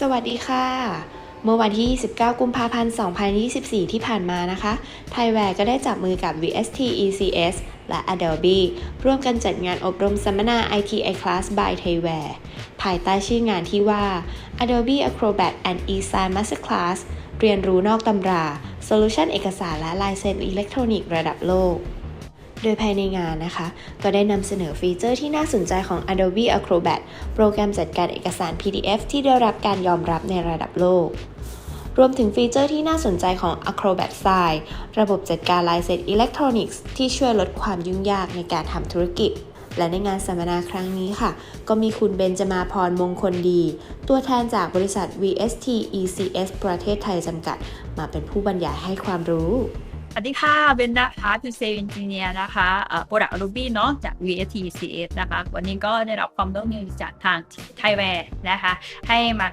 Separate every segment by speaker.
Speaker 1: สวัสดีค่ะ เมื่อวันที่ 29 กุมภาพันธ์ 2024 ที่ผ่านมานะคะ ไทยแวร์ก็ได้จับมือกับ VST ECS และ Adobe ร่วมกันจัดงานอบรมสัมมนา ITI Class by ไทยแวร์ภายใต้ชื่องานที่ว่า Adobe Acrobat and eSign Masterclass เรียนรู้นอกตำรา Solution เอกสารและลายเซ็นอิเล็กทรอนิกส์ระดับโลก โดยภายในงานนะคะ ก็ได้นำเสนอฟีเจอร์ที่น่าสนใจของ Adobe Acrobat โปรแกรมจัดการเอกสาร PDF ที่ได้รับการยอมรับในระดับโลก รวมถึงฟีเจอร์ที่น่าสนใจของ Acrobat Sign ระบบจัดการลายเซ็นอิเล็กทรอนิกส์ที่ช่วยลดความยุ่งยากในการทำธุรกิจและในงานสัมมนาครั้งนี้ค่ะ ก็มีคุณเบนจมาพรมงคลดี ตัวแทนจากบริษัท VST ECS ประเทศไทยจำกัด มาเป็นผู้บรรยายให้ความรู้
Speaker 2: สวัสดีค่ะเบนนะคะคือเซลล์เอนจิเนียร์นะคะเอ่อ Product Ruby เนาะจาก VST CS นะคะ วันนี้ก็ได้รับความร่วมมือจากทางไทยแวร์นะคะ ให้มา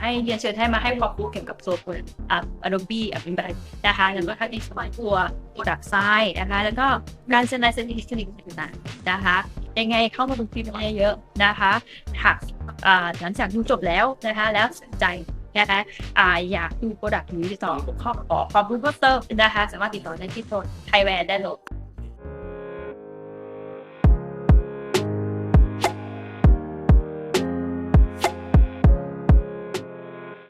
Speaker 2: ให้เรียนเชิญให้มาให้ความรู้เกี่ยวกับโซฟต์แวร์อ่า Adobe อภิบาลนะคะแล้วก็ทั้งในสมัยตัว Product Side นะคะแล้วก็การเซนลายเซนอิเล็กทรอนิกต่างๆนะคะยังไงเข้ามาดูคลิปนี้เยอะๆนะคะหากอ่าหลังจากดูจบแล้วนะคะแล้วสนใจ นะคะอ่าอยากดูโปรดักต์นี้ติดต่อขอขอความรู้เพิ่มเติมนะคะ สามารถติดต่อได้ที่โทรไทยแวร์ได้เลย